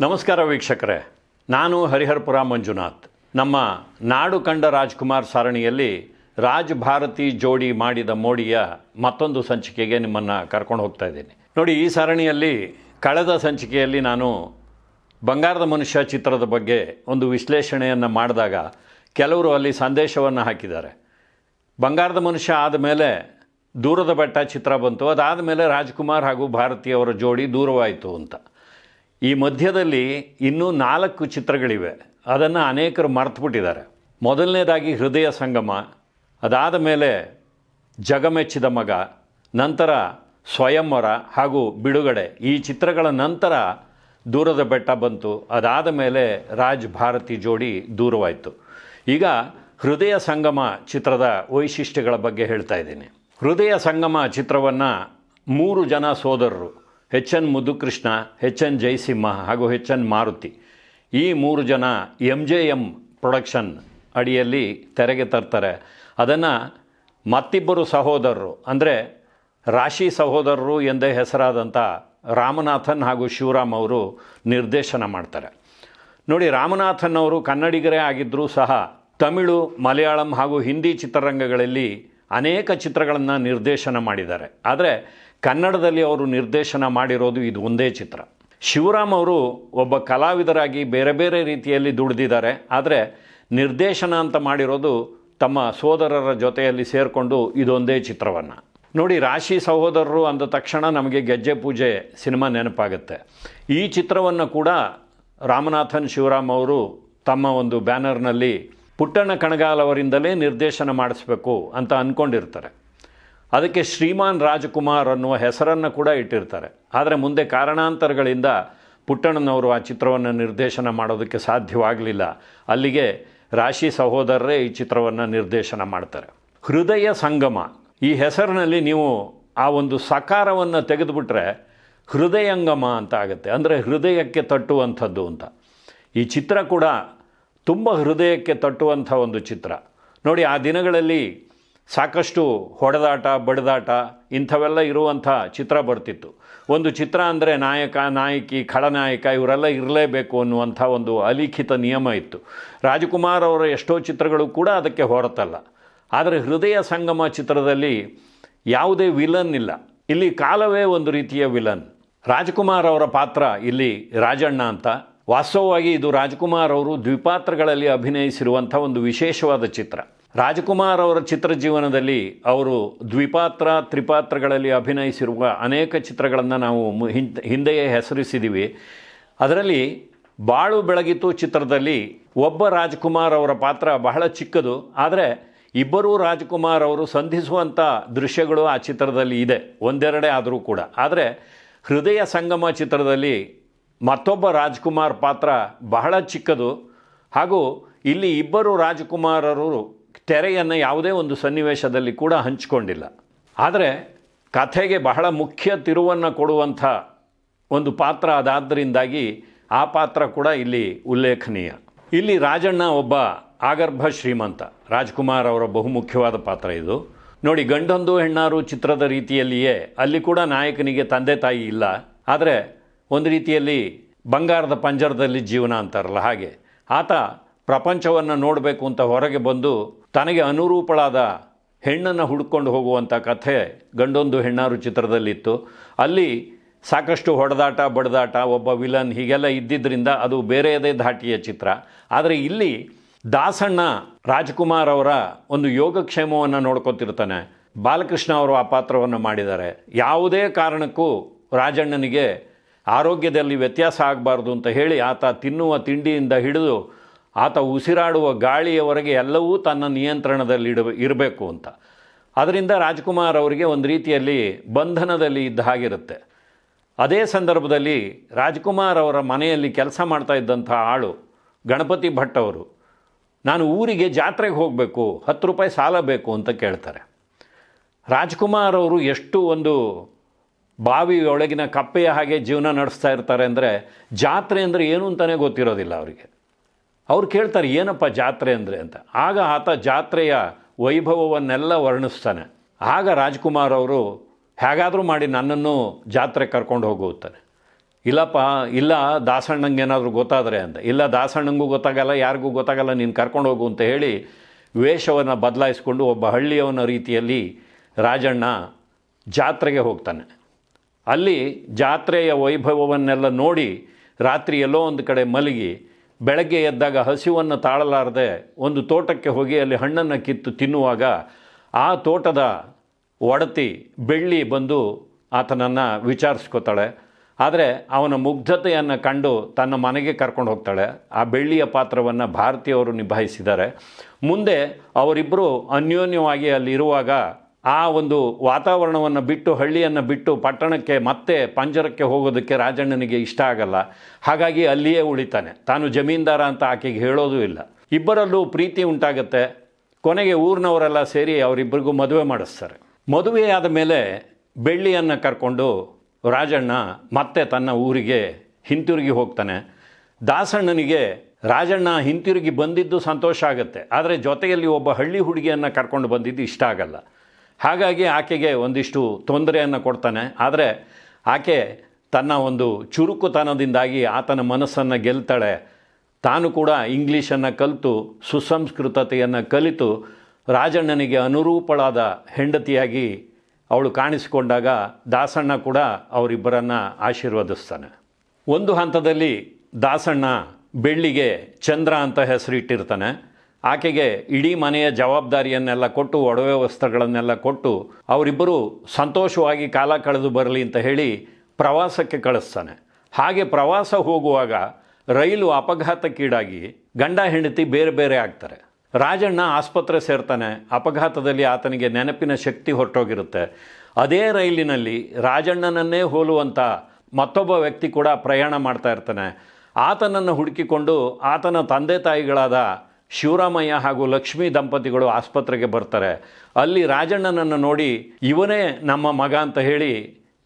ನಮಸ್ಕಾರ ವೀಕ್ಷಕರೇ. ನಾನು ಹರಿಹರಪುರ ಮಂಜುನಾಥ್. ನಮ್ಮ ನಾಡು ಕಂಡ ರಾಜ್ಕುಮಾರ್ ಸಾರಣಿಯಲ್ಲಿ ರಾಜ್ ಭಾರತಿ ಜೋಡಿ ಮಾಡಿದ ಮೋಡಿಯ ಮತ್ತೊಂದು ಸಂಚಿಕೆಗೆ ನಿಮ್ಮನ್ನು ಕರ್ಕೊಂಡು ಹೋಗ್ತಾ ಇದ್ದೀನಿ. ನೋಡಿ, ಈ ಸರಣಿಯಲ್ಲಿ ಕಳೆದ ಸಂಚಿಕೆಯಲ್ಲಿ ನಾನು ಬಂಗಾರದ ಮನುಷ್ಯ ಚಿತ್ರದ ಬಗ್ಗೆ ಒಂದು ವಿಶ್ಲೇಷಣೆಯನ್ನು ಮಾಡಿದಾಗ ಕೆಲವರು ಅಲ್ಲಿ ಸಂದೇಶವನ್ನು ಹಾಕಿದ್ದಾರೆ. ಬಂಗಾರದ ಮನುಷ್ಯ ಆದಮೇಲೆ ದೂರದ ಬೆಟ್ಟ ಚಿತ್ರ ಬಂತು. ಅದಾದ ಮೇಲೆ ರಾಜ್ಕುಮಾರ್ ಹಾಗೂ ಭಾರತಿಯವರ ಜೋಡಿ ದೂರವಾಯಿತು ಅಂತ. ಈ ಮಧ್ಯದಲ್ಲಿ ಇನ್ನೂ ನಾಲ್ಕು ಚಿತ್ರಗಳಿವೆ. ಅದನ್ನು ಅನೇಕರು ಮರೆತುಬಿಟ್ಟಿದ್ದಾರೆ. ಮೊದಲನೇದಾಗಿ ಹೃದಯ ಸಂಗಮ, ಅದಾದ ಮೇಲೆ ಜಗಮೆಚ್ಚಿದ ಮಗ, ನಂತರ ಸ್ವಯಂವರ ಹಾಗೂ ಬಿಡುಗಡೆ. ಈ ಚಿತ್ರಗಳ ನಂತರ ದೂರದ ಬೆಟ್ಟ ಬಂತು, ಅದಾದ ಮೇಲೆ ರಾಜ್ ಭಾರತಿ ಜೋಡಿ ದೂರವಾಯಿತು. ಈಗ ಹೃದಯ ಸಂಗಮ ಚಿತ್ರದ ವೈಶಿಷ್ಟ್ಯಗಳ ಬಗ್ಗೆ ಹೇಳ್ತಾ ಇದ್ದೀನಿ. ಹೃದಯ ಸಂಗಮ ಚಿತ್ರವನ್ನು ಮೂರು ಜನ ಸೋದರರು H N Mudukrishna H N Jayasimha ಹಾಗೂ ಎಚ್ ಎನ್ ಮಾರುತಿ. ಈ ಮೂರು ಜನ ಎಂ ಜೆ ಎಂ ಪ್ರೊಡಕ್ಷನ್ ಅಡಿಯಲ್ಲಿ ತೆರೆಗೆ ತರ್ತಾರೆ. ಅದನ್ನು ಮತ್ತಿಬ್ಬರು ಸಹೋದರರು, ಅಂದರೆ ರಾಶಿ ಸಹೋದರರು ಎಂದೇ ಹೆಸರಾದಂಥ ರಾಮನಾಥನ್ ಹಾಗೂ ಶಿವರಾಮ್ ಅವರು ನಿರ್ದೇಶನ ಮಾಡ್ತಾರೆ. ನೋಡಿ, ರಾಮನಾಥನ್ ಅವರು ಕನ್ನಡಿಗರೇ ಆಗಿದ್ದರೂ ಸಹ ತಮಿಳು, ಮಲಯಾಳಂ ಹಾಗೂ ಹಿಂದಿ ಚಿತ್ರರಂಗಗಳಲ್ಲಿ ಅನೇಕ ಚಿತ್ರಗಳನ್ನು ನಿರ್ದೇಶನ ಮಾಡಿದ್ದಾರೆ. ಆದರೆ ಕನ್ನಡದಲ್ಲಿ ಅವರು ನಿರ್ದೇಶನ ಮಾಡಿರೋದು ಇದು ಒಂದೇ ಚಿತ್ರ. ಶಿವರಾಮ್ ಅವರು ಒಬ್ಬ ಕಲಾವಿದರಾಗಿ ಬೇರೆ ಬೇರೆ ರೀತಿಯಲ್ಲಿ ದುಡಿದಿದ್ದಾರೆ. ಆದರೆ ನಿರ್ದೇಶನ ಅಂತ ಮಾಡಿರೋದು ತಮ್ಮ ಸೋದರರ ಜೊತೆಯಲ್ಲಿ ಸೇರಿಕೊಂಡು ಇದೊಂದೇ ಚಿತ್ರವನ್ನು. ನೋಡಿ, ರಾಶಿ ಸಹೋದರರು ಅಂದ ತಕ್ಷಣ ನಮಗೆ ಗೆಜ್ಜೆ ಪೂಜೆ ಸಿನಿಮಾ ನೆನಪಾಗುತ್ತೆ. ಈ ಚಿತ್ರವನ್ನು ಕೂಡ ರಾಮನಾಥನ್ ಶಿವರಾಮ್ ಅವರು ತಮ್ಮ ಒಂದು ಬ್ಯಾನರ್ನಲ್ಲಿ ಪುಟ್ಟಣ್ಣ ಕಣಗಾಲ್ ಅವರಿಂದಲೇ ನಿರ್ದೇಶನ ಮಾಡಿಸ್ಬೇಕು ಅಂತ ಅಂದ್ಕೊಂಡಿರ್ತಾರೆ ಅದಕ್ಕೆ ಶ್ರೀಮಾನ್ ರಾಜಕುಮಾರ್ ಅನ್ನುವ ಹೆಸರನ್ನು ಕೂಡ ಇಟ್ಟಿರ್ತಾರೆ. ಆದರೆ ಮುಂದೆ ಕಾರಣಾಂತರಗಳಿಂದ ಪುಟ್ಟಣ್ಣನವರು ಆ ಚಿತ್ರವನ್ನು ನಿರ್ದೇಶನ ಮಾಡೋದಕ್ಕೆ ಸಾಧ್ಯವಾಗಲಿಲ್ಲ. ಅಲ್ಲಿಗೆ ರಾಶಿ ಸಹೋದರರೇ ಈ ಚಿತ್ರವನ್ನು ನಿರ್ದೇಶನ ಮಾಡ್ತಾರೆ. ಹೃದಯ ಸಂಗಮ. ಈ ಹೆಸರಿನಲ್ಲಿ ನೀವು ಆ ಒಂದು ಸಕಾರವನ್ನು ತೆಗೆದುಬಿಟ್ರೆ ಹೃದಯಂಗಮ ಅಂತ ಆಗುತ್ತೆ. ಅಂದರೆ ಹೃದಯಕ್ಕೆ ತಟ್ಟುವಂಥದ್ದು ಅಂತ. ಈ ಚಿತ್ರ ಕೂಡ ತುಂಬ ಹೃದಯಕ್ಕೆ ತಟ್ಟುವಂಥ ಒಂದು ಚಿತ್ರ. ನೋಡಿ, ಆ ದಿನಗಳಲ್ಲಿ ಸಾಕಷ್ಟು ಹೊಡೆದಾಟ, ಬಡಿದಾಟ ಇಂಥವೆಲ್ಲ ಇರುವಂಥ ಚಿತ್ರ ಬರ್ತಿತ್ತು. ಒಂದು ಚಿತ್ರ ಅಂದರೆ ನಾಯಕ, ನಾಯಕಿ, ಖಳನಾಯಕ ಇವರೆಲ್ಲ ಇರಲೇಬೇಕು ಅನ್ನುವಂಥ ಒಂದು ಅಲಿಖಿತ ನಿಯಮ ಇತ್ತು. ರಾಜಕುಮಾರ್ ಅವರ ಎಷ್ಟೋ ಚಿತ್ರಗಳು ಕೂಡ ಅದಕ್ಕೆ ಹೊರತಲ್ಲ. ಆದರೆ ಹೃದಯ ಸಂಗಮ ಚಿತ್ರದಲ್ಲಿ ಯಾವುದೇ ವಿಲನ್ ಇಲ್ಲ. ಇಲ್ಲಿ ಕಾಲವೇ ಒಂದು ರೀತಿಯ ವಿಲನ್. ರಾಜಕುಮಾರ್ ಅವರ ಪಾತ್ರ ಇಲ್ಲಿ ರಾಜಣ್ಣ ಅಂತ. ವಾಸ್ತವವಾಗಿ ಇದು ರಾಜ್ಕುಮಾರ್ ಅವರು ದ್ವಿಪಾತ್ರಗಳಲ್ಲಿ ಅಭಿನಯಿಸಿರುವಂಥ ಒಂದು ವಿಶೇಷವಾದ ಚಿತ್ರ. ರಾಜ್ಕುಮಾರ್ ಅವರ ಚಿತ್ರ ಜೀವನದಲ್ಲಿ ಅವರು ದ್ವಿಪಾತ್ರ, ತ್ರಿಪಾತ್ರಗಳಲ್ಲಿ ಅಭಿನಯಿಸಿರುವ ಅನೇಕ ಚಿತ್ರಗಳನ್ನು ನಾವು ಹಿಂದೆಯೇ ಹೆಸರಿಸಿದ್ದೀವಿ ಅದರಲ್ಲಿ ಬಾಳು ಬೆಳಗಿತು ಚಿತ್ರದಲ್ಲಿ ಒಬ್ಬ ರಾಜ್ಕುಮಾರ್ ಅವರ ಪಾತ್ರ ಬಹಳ ಚಿಕ್ಕದು. ಆದರೆ ಇಬ್ಬರೂ ರಾಜ್ಕುಮಾರ್ ಅವರು ಸಂಧಿಸುವಂಥ ದೃಶ್ಯಗಳು ಆ ಚಿತ್ರದಲ್ಲಿ ಇದೆ. ಒಂದೆರಡೇ ಆದರೂ ಕೂಡ. ಆದರೆ ಹೃದಯ ಸಂಗಮ ಚಿತ್ರದಲ್ಲಿ ಮತ್ತೊಬ್ಬ ರಾಜ್ಕುಮಾರ್ ಪಾತ್ರ ಬಹಳ ಚಿಕ್ಕದು. ಹಾಗೂ ಇಲ್ಲಿ ಇಬ್ಬರು ರಾಜ್ಕುಮಾರರು ತೆರೆಯನ್ನು ಯಾವುದೇ ಒಂದು ಸನ್ನಿವೇಶದಲ್ಲಿ ಕೂಡ ಹಂಚಿಕೊಂಡಿಲ್ಲ. ಆದರೆ ಕಥೆಗೆ ಬಹಳ ಮುಖ್ಯ ತಿರುವನ್ನು ಕೊಡುವಂಥ ಒಂದು ಪಾತ್ರ ಅದಾದ್ದರಿಂದಾಗಿ ಆ ಪಾತ್ರ ಕೂಡ ಇಲ್ಲಿ ಉಲ್ಲೇಖನೀಯ. ಇಲ್ಲಿ ರಾಜಣ್ಣ ಒಬ್ಬ ಆಗರ್ಭ ಶ್ರೀಮಂತ. ರಾಜ್ಕುಮಾರ್ ಅವರ ಬಹುಮುಖ್ಯವಾದ ಪಾತ್ರ ಇದು. ನೋಡಿ, ಗಂಡೊಂದು ಹೆಣ್ಣಾರು ಚಿತ್ರದ ರೀತಿಯಲ್ಲಿಯೇ ಅಲ್ಲಿ ಕೂಡ ನಾಯಕನಿಗೆ ತಂದೆ ತಾಯಿ ಇಲ್ಲ. ಆದರೆ ಒಂದು ರೀತಿಯಲ್ಲಿ ಬಂಗಾರದ ಪಂಜರದಲ್ಲಿ ಜೀವನ ಅಂತಾರಲ್ಲ, ಹಾಗೆ. ಆತ ಪ್ರಪಂಚವನ್ನು ನೋಡಬೇಕು ಅಂತ ಹೊರಗೆ ಬಂದು ತನಗೆ ಅನುರೂಪಳಾದ ಹೆಣ್ಣನ್ನು ಹುಡ್ಕೊಂಡು ಹೋಗುವಂಥ ಕಥೆ ಗಂಡೊಂದು ಹೆಣ್ಣಾರು ಚಿತ್ರದಲ್ಲಿತ್ತು. ಅಲ್ಲಿ ಸಾಕಷ್ಟು ಹೊಡೆದಾಟ, ಬಡದಾಟ, ಒಬ್ಬ ವಿಲನ್ ಹೀಗೆಲ್ಲ ಇದ್ದಿದ್ದರಿಂದ ಅದು ಬೇರೆಯದೇ ಧಾಟಿಯ ಚಿತ್ರ. ಆದರೆ ಇಲ್ಲಿ ದಾಸಣ್ಣ ರಾಜ್ಕುಮಾರ್ ಅವರ ಒಂದು ಯೋಗಕ್ಷೇಮವನ್ನು ನೋಡ್ಕೊತಿರ್ತಾನೆ. ಬಾಲಕೃಷ್ಣ ಅವರು ಆ ಪಾತ್ರವನ್ನು ಮಾಡಿದ್ದಾರೆ. ಯಾವುದೇ ಕಾರಣಕ್ಕೂ ರಾಜಣ್ಣನಿಗೆ ಆರೋಗ್ಯದಲ್ಲಿ ವ್ಯತ್ಯಾಸ ಆಗಬಾರ್ದು ಅಂತ ಹೇಳಿ ಆತ ತಿನ್ನುವ ತಿಂಡಿಯಿಂದ ಹಿಡಿದು ಆತ ಉಸಿರಾಡುವ ಗಾಳಿಯವರೆಗೆ ಎಲ್ಲವೂ ತನ್ನ ನಿಯಂತ್ರಣದಲ್ಲಿ ಇರಬೇಕು ಅಂತ. ಅದರಿಂದ ರಾಜ್ಕುಮಾರ್ ಅವರಿಗೆ ಒಂದು ರೀತಿಯಲ್ಲಿ ಬಂಧನದಲ್ಲಿ ಇದ್ದ ಹಾಗಿರುತ್ತೆ. ಅದೇ ಸಂದರ್ಭದಲ್ಲಿ ರಾಜ್ಕುಮಾರ್ ಅವರ ಮನೆಯಲ್ಲಿ ಕೆಲಸ ಮಾಡ್ತಾ ಇದ್ದಂಥ ಆಳು, ಗಣಪತಿ ಭಟ್ ಅವರು, ನಾನು ಊರಿಗೆ ಜಾತ್ರೆಗೆ ಹೋಗಬೇಕು, ಹತ್ತು ರೂಪಾಯಿ ಸಾಲ ಬೇಕು ಅಂತ ಕೇಳ್ತಾರೆ. ರಾಜ್ಕುಮಾರ್ ಅವರು ಎಷ್ಟು ಒಂದು ಬಾವಿಯೊಳಗಿನ ಕಪ್ಪೆಯ ಹಾಗೆ ಜೀವನ ನಡೆಸ್ತಾ ಇರ್ತಾರೆ ಅಂದರೆ ಜಾತ್ರೆ ಅಂದರೆ ಏನು ಅಂತಲೇ ಗೊತ್ತಿರೋದಿಲ್ಲ ಅವರಿಗೆ. ಅವ್ರು ಕೇಳ್ತಾರೆ, ಏನಪ್ಪ ಜಾತ್ರೆ ಅಂದರೆ? ಅಂತ. ಆಗ ಆತ ಜಾತ್ರೆಯ ವೈಭವವನ್ನೆಲ್ಲ ವರ್ಣಿಸ್ತಾನೆ. ಆಗ ರಾಜ್ಕುಮಾರ್ ಅವರು, ಹೇಗಾದರೂ ಮಾಡಿ ನನ್ನನ್ನು ಜಾತ್ರೆ ಕರ್ಕೊಂಡು ಹೋಗುತ್ತಾನೆ ಇಲ್ಲಪ್ಪ, ಇಲ್ಲ, ದಾಸಣ್ಣಂಗೆ ಏನಾದರೂ ಗೊತ್ತಾದರೆ ಅಂತ. ಇಲ್ಲ, ದಾಸಣ್ಣಂಗೂ ಗೊತ್ತಾಗಲ್ಲ, ಯಾರಿಗೂ ಗೊತ್ತಾಗಲ್ಲ, ನೀನು ಕರ್ಕೊಂಡು ಹೋಗು ಅಂತ ಹೇಳಿ ವೇಷವನ್ನು ಬದಲಾಯಿಸ್ಕೊಂಡು ಒಬ್ಬ ಹಳ್ಳಿಯವನ ರೀತಿಯಲ್ಲಿ ರಾಜಣ್ಣ ಜಾತ್ರೆಗೆ ಹೋಗ್ತಾನೆ. ಅಲ್ಲಿ ಜಾತ್ರೆಯ ವೈಭವವನ್ನೆಲ್ಲ ನೋಡಿ ರಾತ್ರಿ ಎಲ್ಲೋ ಒಂದು ಕಡೆ ಮಲಗಿ ಬೆಳಗ್ಗೆ ಎದ್ದಾಗ ಹಸಿವನ್ನು ತಾಳಲಾರದೆ ಒಂದು ತೋಟಕ್ಕೆ ಹೋಗಿ ಅಲ್ಲಿ ಹಣ್ಣನ್ನು ಕಿತ್ತು ತಿನ್ನುವಾಗ ಆ ತೋಟದ ಒಡತಿ ಬೆಳ್ಳಿ ಬಂದು ಆತನನ್ನು ವಿಚಾರಿಸ್ಕೋತಾಳೆ. ಆದರೆ ಅವನ ಮುಗ್ಧತೆಯನ್ನು ಕಂಡು ತನ್ನ ಮನೆಗೆ ಕರ್ಕೊಂಡು ಹೋಗ್ತಾಳೆ. ಆ ಬೆಳ್ಳಿಯ ಪಾತ್ರವನ್ನು ಭಾರತೀಯವರು ನಿಭಾಯಿಸಿದ್ದಾರೆ. ಮುಂದೆ ಅವರಿಬ್ಬರು ಅನ್ಯೋನ್ಯವಾಗಿ ಅಲ್ಲಿರುವಾಗ ಆ ಒಂದು ವಾತಾವರಣವನ್ನು ಬಿಟ್ಟು, ಹಳ್ಳಿಯನ್ನು ಬಿಟ್ಟು ಪಟ್ಟಣಕ್ಕೆ ಮತ್ತೆ ಪಂಜರಕ್ಕೆ ಹೋಗೋದಕ್ಕೆ ರಾಜಣ್ಣನಿಗೆ ಇಷ್ಟ ಆಗಲ್ಲ. ಹಾಗಾಗಿ ಅಲ್ಲಿಯೇ ಉಳಿತಾನೆ. ತಾನು ಜಮೀನ್ದಾರ ಅಂತ ಆಕೆಗೆ ಹೇಳೋದೂ ಇಲ್ಲ. ಇಬ್ಬರಲ್ಲೂ ಪ್ರೀತಿ ಉಂಟಾಗತ್ತೆ. ಕೊನೆಗೆ ಊರಿನವರೆಲ್ಲ ಸೇರಿ ಅವರಿಬ್ಬರಿಗೂ ಮದುವೆ ಮಾಡಿಸ್ತಾರೆ. ಮದುವೆಯಾದ ಮೇಲೆ ಬೆಳ್ಳಿಯನ್ನು ಕರ್ಕೊಂಡು ರಾಜಣ್ಣ ಮತ್ತೆ ತನ್ನ ಊರಿಗೆ ಹಿಂತಿರುಗಿ ಹೋಗ್ತಾನೆ. ದಾಸಣ್ಣನಿಗೆ ರಾಜಣ್ಣ ಹಿಂತಿರುಗಿ ಬಂದಿದ್ದು ಸಂತೋಷ ಆಗುತ್ತೆ. ಆದರೆ ಜೊತೆಯಲ್ಲಿ ಒಬ್ಬ ಹಳ್ಳಿ ಹುಡುಗಿಯನ್ನು ಕರ್ಕೊಂಡು ಬಂದಿದ್ದು ಇಷ್ಟ ಆಗಲ್ಲ. ಹಾಗಾಗಿ ಆಕೆಗೆ ಒಂದಿಷ್ಟು ತೊಂದರೆಯನ್ನು ಕೊಡ್ತಾನೆ. ಆದರೆ ಆಕೆ ತನ್ನ ಒಂದು ಚುರುಕುತನದಿಂದಾಗಿ ಆತನ ಮನಸ್ಸನ್ನು ಗೆಲ್ತಾಳೆ. ತಾನು ಕೂಡ ಇಂಗ್ಲೀಷನ್ನು ಕಲಿತು, ಸುಸಂಸ್ಕೃತತೆಯನ್ನು ಕಲಿತು, ರಾಜಣ್ಣನಿಗೆ ಅನುರೂಪಳಾದ ಹೆಂಡತಿಯಾಗಿ ಅವಳು ಕಾಣಿಸಿಕೊಂಡಾಗ ದಾಸಣ್ಣ ಕೂಡ ಅವರಿಬ್ಬರನ್ನು ಆಶೀರ್ವದಿಸ್ತಾನೆ. ಒಂದು ಹಂತದಲ್ಲಿ ದಾಸಣ್ಣ ಬೆಳ್ಳಿಗೆ ಚಂದ್ರ ಅಂತ ಹೆಸರಿಟ್ಟಿರ್ತಾನೆ. ಆಕೆಗೆ ಇಡೀ ಮನೆಯ ಜವಾಬ್ದಾರಿಯನ್ನೆಲ್ಲ ಕೊಟ್ಟು, ಒಡವೆ ವಸ್ತ್ರಗಳನ್ನೆಲ್ಲ ಕೊಟ್ಟು, ಅವರಿಬ್ಬರು ಸಂತೋಷವಾಗಿ ಕಾಲ ಕಳೆದು ಬರಲಿ ಅಂತ ಹೇಳಿ ಪ್ರವಾಸಕ್ಕೆ ಕಳಿಸ್ತಾನೆ. ಹಾಗೆ ಪ್ರವಾಸ ಹೋಗುವಾಗ ರೈಲು ಅಪಘಾತಕ್ಕೀಡಾಗಿ ಗಂಡ ಹೆಂಡತಿ ಬೇರೆ ಬೇರೆ ಆಗ್ತಾರೆ. ರಾಜಣ್ಣ ಆಸ್ಪತ್ರೆ ಸೇರ್ತಾನೆ. ಅಪಘಾತದಲ್ಲಿ ಆತನಿಗೆ ನೆನಪಿನ ಶಕ್ತಿ ಹೊರಟೋಗಿರುತ್ತೆ. ಅದೇ ರೈಲಿನಲ್ಲಿ ರಾಜಣ್ಣನನ್ನೇ ಹೋಲುವಂಥ ಮತ್ತೊಬ್ಬ ವ್ಯಕ್ತಿ ಕೂಡ ಪ್ರಯಾಣ ಮಾಡ್ತಾ ಇರ್ತಾನೆ. ಆತನನ್ನು ಹುಡುಕಿಕೊಂಡು ಆತನ ತಂದೆ ತಾಯಿಗಳಾದ ಶಿವರಾಮಯ್ಯ ಹಾಗೂ ಲಕ್ಷ್ಮೀ ದಂಪತಿಗಳು ಆಸ್ಪತ್ರೆಗೆ ಬರ್ತಾರೆ. ಅಲ್ಲಿ ರಾಜಣ್ಣನನ್ನು ನೋಡಿ ಇವನೇ ನಮ್ಮ ಮಗ ಅಂತ ಹೇಳಿ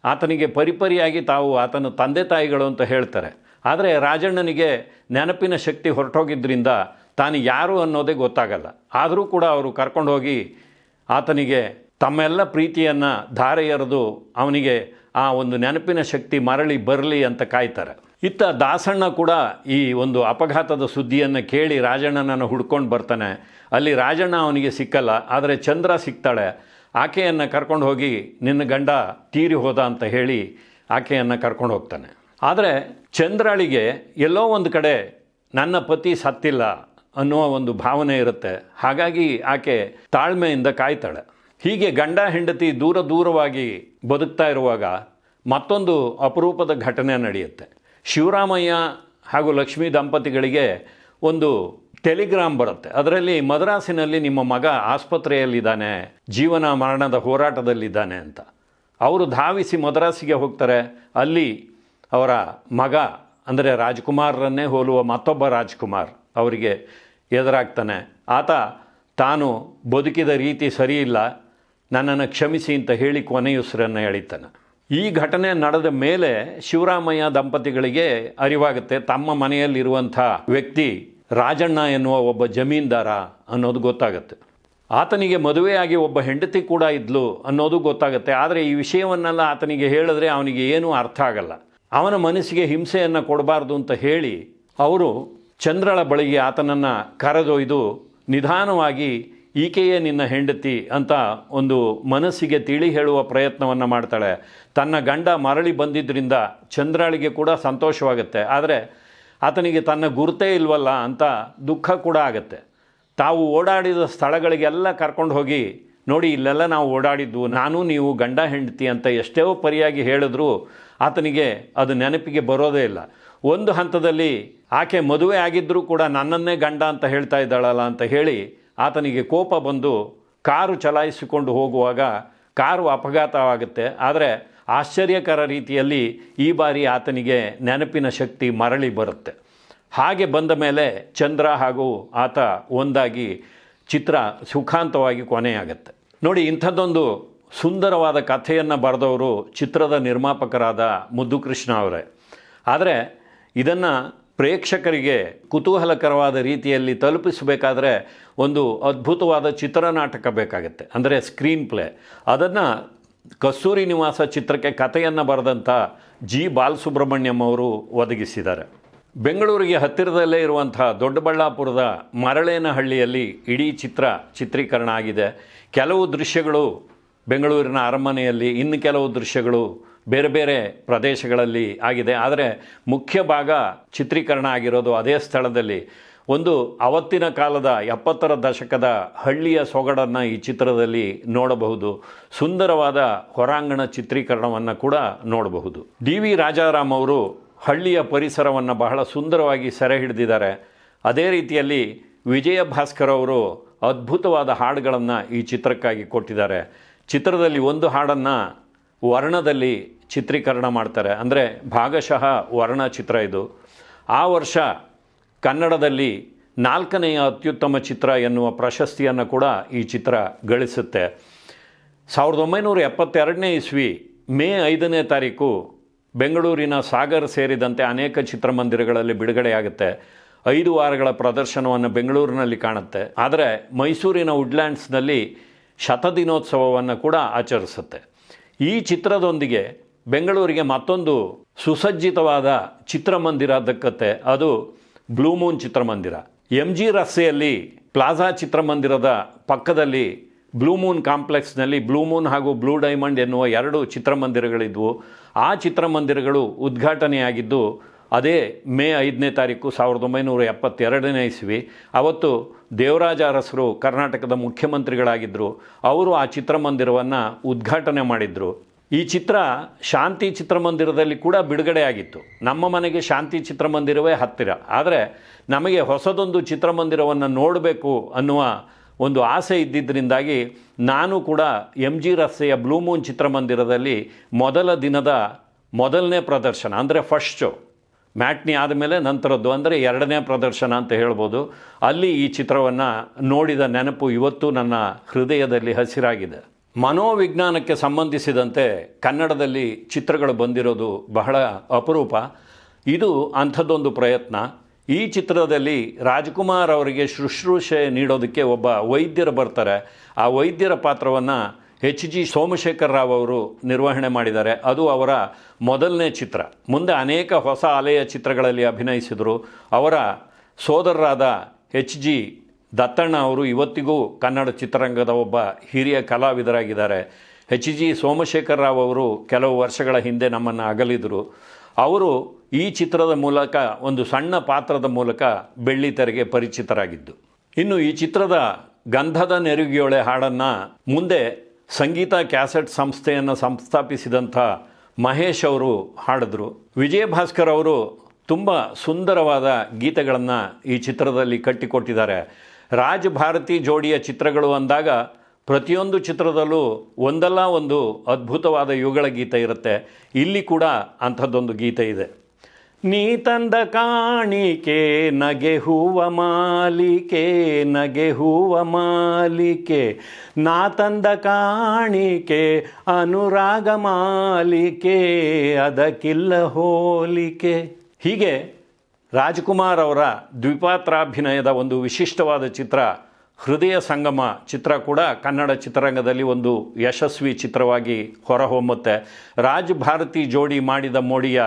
ಆತನಿಗೆ ಪರಿಪರಿಯಾಗಿ ತಾವು ಆತನ ತಂದೆ ತಾಯಿಗಳು ಅಂತ ಹೇಳ್ತಾರೆ. ಆದರೆ ರಾಜಣ್ಣನಿಗೆ ನೆನಪಿನ ಶಕ್ತಿ ಹೊರಟೋಗಿದ್ದರಿಂದ ತಾನು ಯಾರು ಅನ್ನೋದೇ ಗೊತ್ತಾಗಲ್ಲ. ಆದರೂ ಕೂಡ ಅವರು ಕರ್ಕೊಂಡು ಹೋಗಿ ಆತನಿಗೆ ತಮ್ಮೆಲ್ಲ ಪ್ರೀತಿಯನ್ನು ಧಾರೆ ಎರೆದು ಅವನಿಗೆ ಆ ಒಂದು ನೆನಪಿನ ಶಕ್ತಿ ಮರಳಿ ಬರಲಿ ಅಂತ ಕಾಯ್ತಾರೆ. ಇತ್ತ ದಾಸಣ್ಣ ಕೂಡ ಈ ಒಂದು ಅಪಘಾತದ ಸುದ್ದಿಯನ್ನು ಕೇಳಿ ರಾಜಣ್ಣನನ್ನು ಹುಡ್ಕೊಂಡು ಬರ್ತಾನೆ. ಅಲ್ಲಿ ರಾಜಣ್ಣ ಅವನಿಗೆ ಸಿಕ್ಕಲ್ಲ, ಆದರೆ ಚಂದ್ರ ಸಿಗ್ತಾಳೆ ಆಕೆಯನ್ನು ಕರ್ಕೊಂಡು ಹೋಗಿ ನಿನ್ನ ಗಂಡ ತೀರಿ ಹೋದ ಅಂತ ಹೇಳಿ ಆಕೆಯನ್ನು ಕರ್ಕೊಂಡು ಹೋಗ್ತಾನೆ. ಆದರೆ ಚಂದ್ರಾಳಿಗೆ ಎಲ್ಲೋ ಒಂದು ಕಡೆ ನನ್ನ ಪತಿ ಸತ್ತಿಲ್ಲ ಅನ್ನುವ ಒಂದು ಭಾವನೆ ಇರುತ್ತೆ. ಹಾಗಾಗಿ ಆಕೆ ತಾಳ್ಮೆಯಿಂದ ಕಾಯ್ತಾಳೆ. ಹೀಗೆ ಗಂಡ ಹೆಂಡತಿ ದೂರ ದೂರವಾಗಿ ಬದುಕ್ತಾ ಇರುವಾಗ ಮತ್ತೊಂದು ಅಪರೂಪದ ಘಟನೆ ನಡೆಯುತ್ತೆ. ಶಿವರಾಮಯ್ಯ ಹಾಗೂ ಲಕ್ಷ್ಮೀ ದಂಪತಿಗಳಿಗೆ ಒಂದು ಟೆಲಿಗ್ರಾಮ್ ಬರುತ್ತೆ. ಅದರಲ್ಲಿ ಮದ್ರಾಸಿನಲ್ಲಿ ನಿಮ್ಮ ಮಗ ಆಸ್ಪತ್ರೆಯಲ್ಲಿದ್ದಾನೆ, ಜೀವನ ಮರಣದ ಹೋರಾಟದಲ್ಲಿದ್ದಾನೆ ಅಂತ. ಅವರು ಧಾವಿಸಿ ಮದ್ರಾಸಿಗೆ ಹೋಗ್ತಾರೆ. ಅಲ್ಲಿ ಅವರ ಮಗ, ಅಂದರೆ ರಾಜ್ಕುಮಾರರನ್ನೇ ಹೋಲುವ ಮತ್ತೊಬ್ಬ ರಾಜ್ಕುಮಾರ್ ಅವರಿಗೆ ಎದುರಾಗ್ತಾನೆ. ಆತ ತಾನು ಬದುಕಿದ ರೀತಿ ಸರಿಯಿಲ್ಲ. ನನ್ನನ್ನು ಕ್ಷಮಿಸಿ ಅಂತ ಹೇಳಿ ಕೊನೆಯುಸಿರನ್ನು ಎಳಿತಾನೆ. ಈ ಘಟನೆ ನಡೆದ ಮೇಲೆ ಶಿವರಾಮಯ್ಯ ದಂಪತಿಗಳಿಗೆ ಅರಿವಾಗುತ್ತೆ. ತಮ್ಮ ಮನೆಯಲ್ಲಿರುವಂಥ ವ್ಯಕ್ತಿ ರಾಜಣ್ಣ ಎನ್ನುವ ಒಬ್ಬ ಜಮೀನ್ದಾರ ಅನ್ನೋದು ಗೊತ್ತಾಗುತ್ತೆ. ಆತನಿಗೆ ಮದುವೆಯಾಗಿ ಒಬ್ಬ ಹೆಂಡತಿ ಕೂಡ ಇದ್ಲು ಅನ್ನೋದು ಗೊತ್ತಾಗುತ್ತೆ. ಆದರೆ ಈ ವಿಷಯವನ್ನೆಲ್ಲ ಆತನಿಗೆ ಹೇಳಿದ್ರೆ ಅವನಿಗೆ ಏನೂ ಅರ್ಥ ಆಗಲ್ಲ. ಅವನ ಮನಸ್ಸಿಗೆ ಹಿಂಸೆಯನ್ನು ಕೊಡಬಾರ್ದು ಅಂತ ಹೇಳಿ ಅವರು ಚಂದ್ರಳ ಬಳಿಗೆ ಆತನನ್ನು ಕರೆದೊಯ್ದು ನಿಧಾನವಾಗಿ ಈಕೆಯೇ ನಿನ್ನ ಹೆಂಡತಿ ಅಂತ ಒಂದು ಮನಸ್ಸಿಗೆ ತಿಳಿ ಹೇಳುವ ಪ್ರಯತ್ನವನ್ನು ಮಾಡ್ತಾಳೆ. ತನ್ನ ಗಂಡ ಮರಳಿ ಬಂದಿದ್ದರಿಂದ ಚಂದ್ರಾಳಿಗೆ ಕೂಡ ಸಂತೋಷವಾಗುತ್ತೆ. ಆದರೆ ಆತನಿಗೆ ತನ್ನ ಗುರುತೇ ಇಲ್ವಲ್ಲ ಅಂತ ದುಃಖ ಕೂಡ ಆಗುತ್ತೆ. ತಾವು ಓಡಾಡಿದ ಸ್ಥಳಗಳಿಗೆಲ್ಲ ಕರ್ಕೊಂಡು ಹೋಗಿ, ನೋಡಿ, ಇಲ್ಲೆಲ್ಲ ನಾವು ಓಡಾಡಿದ್ವು ನಾನು, ನೀವು, ಗಂಡ, ಹೆಂಡತಿ ಅಂತ ಎಷ್ಟೇ ಪರಿಯಾಗಿ ಹೇಳಿದ್ರೂ ಆತನಿಗೆ ಅದು ನೆನಪಿಗೆ ಬರೋದೇ ಇಲ್ಲ. ಒಂದು ಹಂತದಲ್ಲಿ ಆಕೆ ಮದುವೆ ಆಗಿದ್ದರೂ ಕೂಡ ನನ್ನನ್ನೇ ಗಂಡ ಅಂತ ಹೇಳ್ತಾ ಇದ್ದಾಳಲ್ಲ ಅಂತ ಹೇಳಿ ಆತನಿಗೆ ಕೋಪ ಬಂದು ಕಾರು ಚಲಾಯಿಸಿಕೊಂಡು ಹೋಗುವಾಗ ಕಾರು ಅಪಘಾತವಾಗುತ್ತೆ. ಆದರೆ ಆಶ್ಚರ್ಯಕರ ರೀತಿಯಲ್ಲಿ ಈ ಬಾರಿ ಆತನಿಗೆ ನೆನಪಿನ ಶಕ್ತಿ ಮರಳಿ ಬರುತ್ತೆ. ಹಾಗೆ ಬಂದ ಮೇಲೆ ಚಂದ್ರ ಹಾಗೂ ಆತ ಒಂದಾಗಿ ಚಿತ್ರ ಸುಖಾಂತವಾಗಿ ಕೊನೆಯಾಗತ್ತೆ. ನೋಡಿ, ಇಂಥದ್ದೊಂದು ಸುಂದರವಾದ ಕಥೆಯನ್ನು ಬರೆದವರು ಚಿತ್ರದ ನಿರ್ಮಾಪಕರಾದ ಮುದ್ದುಕೃಷ್ಣ ಅವರೇ. ಆದರೆ ಇದನ್ನು ಪ್ರೇಕ್ಷಕರಿಗೆ ಕುತೂಹಲಕರವಾದ ರೀತಿಯಲ್ಲಿ ತಲುಪಿಸಬೇಕಾದ್ರೆ ಒಂದು ಅದ್ಭುತವಾದ ಚಿತ್ರನಾಟಕ ಬೇಕಾಗುತ್ತೆ. ಅಂದರೆ ಸ್ಕ್ರೀನ್ ಪ್ಲೇ ಅದನ್ನು ಕಸ್ತೂರಿ ನಿವಾಸ ಚಿತ್ರಕ್ಕೆ ಕಥೆಯನ್ನು ಬರೆದಂಥ ಜಿ. ಬಾಲಸುಬ್ರಹ್ಮಣ್ಯಂ ಅವರು ಒದಗಿಸಿದ್ದಾರೆ. ಬೆಂಗಳೂರಿಗೆ ಹತ್ತಿರದಲ್ಲೇ ಇರುವಂಥ ದೊಡ್ಡಬಳ್ಳಾಪುರದ ಮರಳೇನಹಳ್ಳಿಯಲ್ಲಿ ಇಡೀ ಚಿತ್ರ ಚಿತ್ರೀಕರಣ ಆಗಿದೆ. ಕೆಲವು ದೃಶ್ಯಗಳು ಬೆಂಗಳೂರಿನ ಅರಮನೆಯಲ್ಲಿ, ಇನ್ನು ಕೆಲವು ದೃಶ್ಯಗಳು ಬೇರೆ ಬೇರೆ ಪ್ರದೇಶಗಳಲ್ಲಿ ಆಗಿದೆ. ಆದರೆ ಮುಖ್ಯ ಭಾಗ ಚಿತ್ರೀಕರಣ ಆಗಿರೋದು ಅದೇ ಸ್ಥಳದಲ್ಲಿ. ಒಂದು ಅವತ್ತಿನ ಕಾಲದ ಎಪ್ಪತ್ತರ ದಶಕದ ಹಳ್ಳಿಯ ಸೊಗಡನ್ನು ಈ ಚಿತ್ರದಲ್ಲಿ ನೋಡಬಹುದು. ಸುಂದರವಾದ ಹೊರಾಂಗಣ ಚಿತ್ರೀಕರಣವನ್ನು ಕೂಡ ನೋಡಬಹುದು. ಡಿ ವಿ ರಾಜಾರಾಮ್ ಅವರು ಹಳ್ಳಿಯ ಪರಿಸರವನ್ನು ಬಹಳ ಸುಂದರವಾಗಿ ಸೆರೆ ಹಿಡಿದಿದ್ದಾರೆ. ಅದೇ ರೀತಿಯಲ್ಲಿ ವಿಜಯ ಭಾಸ್ಕರ್ ಅವರು ಅದ್ಭುತವಾದ ಹಾಡುಗಳನ್ನು ಈ ಚಿತ್ರಕ್ಕಾಗಿ ಕೊಟ್ಟಿದ್ದಾರೆ. ಚಿತ್ರದಲ್ಲಿ ಒಂದು ಹಾಡನ್ನು ವರ್ಣದಲ್ಲಿ ಚಿತ್ರೀಕರಣ ಮಾಡ್ತಾರೆ. ಅಂದರೆ ಭಾಗಶಃ ವರ್ಣ ಚಿತ್ರ ಇದು. ಆ ವರ್ಷ ಕನ್ನಡದಲ್ಲಿ ನಾಲ್ಕನೆಯ ಅತ್ಯುತ್ತಮ ಚಿತ್ರ ಎನ್ನುವ ಪ್ರಶಸ್ತಿಯನ್ನು ಕೂಡ ಈ ಚಿತ್ರ ಗಳಿಸುತ್ತೆ. ಸಾವಿರದ ಒಂಬೈನೂರ ಎಪ್ಪತ್ತೆರಡನೇ ಇಸ್ವಿ ಮೇ ಐದನೇ ತಾರೀಕು ಬೆಂಗಳೂರಿನ ಸಾಗರ್ ಸೇರಿದಂತೆ ಅನೇಕ ಚಿತ್ರಮಂದಿರಗಳಲ್ಲಿ ಬಿಡುಗಡೆಯಾಗುತ್ತೆ. ಐದು ವಾರಗಳ ಪ್ರದರ್ಶನವನ್ನು ಬೆಂಗಳೂರಿನಲ್ಲಿ ಕಾಣುತ್ತೆ. ಆದರೆ ಮೈಸೂರಿನ ವುಡ್ಲ್ಯಾಂಡ್ಸ್ನಲ್ಲಿ ಶತದಿನೋತ್ಸವವನ್ನು ಕೂಡ ಆಚರಿಸುತ್ತೆ. ಈ ಚಿತ್ರದೊಂದಿಗೆ ಬೆಂಗಳೂರಿಗೆ ಮತ್ತೊಂದು ಸುಸಜ್ಜಿತವಾದ ಚಿತ್ರಮಂದಿರ ದಕ್ಕತ್ತೆ. ಅದು ಬ್ಲೂ ಮೂನ್ ಚಿತ್ರಮಂದಿರ. ಎಂ ಜಿ ರಸ್ತೆಯಲ್ಲಿ ಪ್ಲಾಜಾ ಚಿತ್ರಮಂದಿರದ ಪಕ್ಕದಲ್ಲಿ ಬ್ಲೂ ಮೂನ್ ಕಾಂಪ್ಲೆಕ್ಸ್ನಲ್ಲಿ ಬ್ಲೂ ಮೂನ್ ಹಾಗೂ ಬ್ಲೂ ಡೈಮಂಡ್ ಎನ್ನುವ ಎರಡು ಚಿತ್ರಮಂದಿರಗಳಿದ್ವು. ಆ ಚಿತ್ರಮಂದಿರಗಳು ಉದ್ಘಾಟನೆಯಾಗಿದ್ದು, ಅದೇ ಮೇ ಐದನೇ ತಾರೀಕು ಸಾವಿರದ ಒಂಬೈನೂರ ಎಪ್ಪತ್ತೆರಡನೇ ಇಸ್ವಿ. ಅವತ್ತು ದೇವರಾಜ ಅರಸರು ಕರ್ನಾಟಕದ ಮುಖ್ಯಮಂತ್ರಿಗಳಾಗಿದ್ದರು ಅವರು ಆ ಚಿತ್ರಮಂದಿರವನ್ನು ಉದ್ಘಾಟನೆ ಮಾಡಿದರು. ಈ ಚಿತ್ರ ಶಾಂತಿ ಚಿತ್ರಮಂದಿರದಲ್ಲಿ ಕೂಡ ಬಿಡುಗಡೆ ಆಗಿತ್ತು. ನಮ್ಮ ಮನೆಗೆ ಶಾಂತಿ ಚಿತ್ರಮಂದಿರವೇ ಹತ್ತಿರ. ಆದರೆ ನಮಗೆ ಹೊಸದೊಂದು ಚಿತ್ರಮಂದಿರವನ್ನು ನೋಡಬೇಕು ಅನ್ನುವ ಒಂದು ಆಸೆ ಇದ್ದಿದ್ದರಿಂದಾಗಿ ನಾನು ಕೂಡ ಎಂ ಜಿ ರಸ್ತೆಯ ಬ್ಲೂ ಮೂನ್ ಚಿತ್ರಮಂದಿರದಲ್ಲಿ ಮೊದಲ ದಿನದ ಮೊದಲನೇ ಪ್ರದರ್ಶನ, ಅಂದರೆ ಫಸ್ಟ್ ಶೋ ಮ್ಯಾಟ್ನಿ ಆದಮೇಲೆ ನಂತರದ್ದು ಅಂದರೆ ಎರಡನೇ ಪ್ರದರ್ಶನ ಅಂತ ಹೇಳ್ಬೋದು. ಅಲ್ಲಿ ಈ ಚಿತ್ರವನ್ನು ನೋಡಿದ ನೆನಪು ಇವತ್ತು ನನ್ನ ಹೃದಯದಲ್ಲಿ ಹಸಿರಾಗಿದೆ. ಮನೋವಿಜ್ಞಾನಕ್ಕೆ ಸಂಬಂಧಿಸಿದಂತೆ ಕನ್ನಡದಲ್ಲಿ ಚಿತ್ರಗಳು ಬಂದಿರೋದು ಬಹಳ ಅಪರೂಪ. ಇದು ಅಂಥದ್ದೊಂದು ಪ್ರಯತ್ನ. ಈ ಚಿತ್ರದಲ್ಲಿ ರಾಜ್ಕುಮಾರ್ ಅವರಿಗೆ ಶುಶ್ರೂಷೆ ನೀಡೋದಕ್ಕೆ ಒಬ್ಬ ವೈದ್ಯರು ಬರ್ತಾರೆ. ಆ ವೈದ್ಯರ ಪಾತ್ರವನ್ನು ಎಚ್ ಜಿ ಸೋಮಶೇಖರ್ ರಾವ್ ಅವರು ನಿರ್ವಹಣೆ ಮಾಡಿದ್ದಾರೆ. ಅದು ಅವರ ಮೊದಲನೇ ಚಿತ್ರ. ಮುಂದೆ ಅನೇಕ ಹೊಸ ಅಲೆಯ ಚಿತ್ರಗಳಲ್ಲಿ ಅಭಿನಯಿಸಿದರು. ಅವರ ಸೋದರರಾದ ಎಚ್ ಜಿ ದತ್ತಣ್ಣ ಅವರು ಇವತ್ತಿಗೂ ಕನ್ನಡ ಚಿತ್ರರಂಗದ ಒಬ್ಬ ಹಿರಿಯ ಕಲಾವಿದರಾಗಿದ್ದಾರೆ. ಎಚ್ ಜಿ ಸೋಮಶೇಖರ್ ರಾವ್ ಅವರು ಕೆಲವು ವರ್ಷಗಳ ಹಿಂದೆ ನಮ್ಮನ್ನು ಅಗಲಿದರು. ಅವರು ಈ ಚಿತ್ರದ ಮೂಲಕ ಒಂದು ಸಣ್ಣ ಪಾತ್ರದ ಮೂಲಕ ಬೆಳ್ಳಿ ತೆರೆಗೆ ಪರಿಚಿತರಾಗಿದ್ದು. ಇನ್ನು ಈ ಚಿತ್ರದ ಗಂಧದ ನೆರಿಗೆಯೊಳೆ ಹಾಡನ್ನು ಮುಂದೆ ಸಂಗೀತ ಕ್ಯಾಸೆಟ್ ಸಂಸ್ಥೆಯನ್ನು ಸಂಸ್ಥಾಪಿಸಿದಂಥ ಮಹೇಶ್ ಅವರು ಹಾಡಿದ್ರು. ವಿಜಯ ಭಾಸ್ಕರ್ ಅವರು ತುಂಬ ಸುಂದರವಾದ ಗೀತೆಗಳನ್ನು ಈ ಚಿತ್ರದಲ್ಲಿ ಕಟ್ಟಿಕೊಟ್ಟಿದ್ದಾರೆ. ರಾಜ್ ಭಾರತಿ ಜೋಡಿಯ ಚಿತ್ರಗಳು ಅಂದಾಗ ಪ್ರತಿಯೊಂದು ಚಿತ್ರದಲ್ಲೂ ಒಂದಲ್ಲ ಒಂದು ಅದ್ಭುತವಾದ ಯುಗಳ ಗೀತೆ ಇರುತ್ತೆ. ಇಲ್ಲಿ ಕೂಡ ಅಂಥದ್ದೊಂದು ಗೀತೆ ಇದೆ. ನೀ ತಂದ ಕಾಣಿಕೆ ನಗೆ ಹೂವ ಮಾಲಿಕೆ ನಗೆ ಹೂವ ಮಾಲಿಕೆ. ನಾ ತಂದ ಕಾಣಿಕೆ ಅನುರಾಗ ಮಾಲಿಕೆ, ಅದಕ್ಕಿಲ್ಲ ಹೋಲಿಕೆ. ಹೀಗೆ ರಾಜ್ಕುಮಾರ್ ಅವರ ದ್ವಿಪಾತ್ರಾಭಿನಯದ ಒಂದು ವಿಶಿಷ್ಟವಾದ ಚಿತ್ರ, ಹೃದಯ ಸಂಗಮ ಚಿತ್ರ ಕೂಡ ಕನ್ನಡ ಚಿತ್ರರಂಗದಲ್ಲಿ ಒಂದು ಯಶಸ್ವಿ ಚಿತ್ರವಾಗಿ ಹೊರಹೊಮ್ಮುತ್ತೆ. ರಾಜ್ ಭಾರತಿ ಜೋಡಿ ಮಾಡಿದ ಮೋಡಿಯ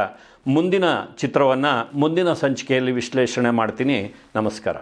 ಮುಂದಿನ ಚಿತ್ರವನ್ನು ಮುಂದಿನ ಸಂಚಿಕೆಯಲ್ಲಿ ವಿಶ್ಲೇಷಣೆ ಮಾಡ್ತೀನಿ. ನಮಸ್ಕಾರ.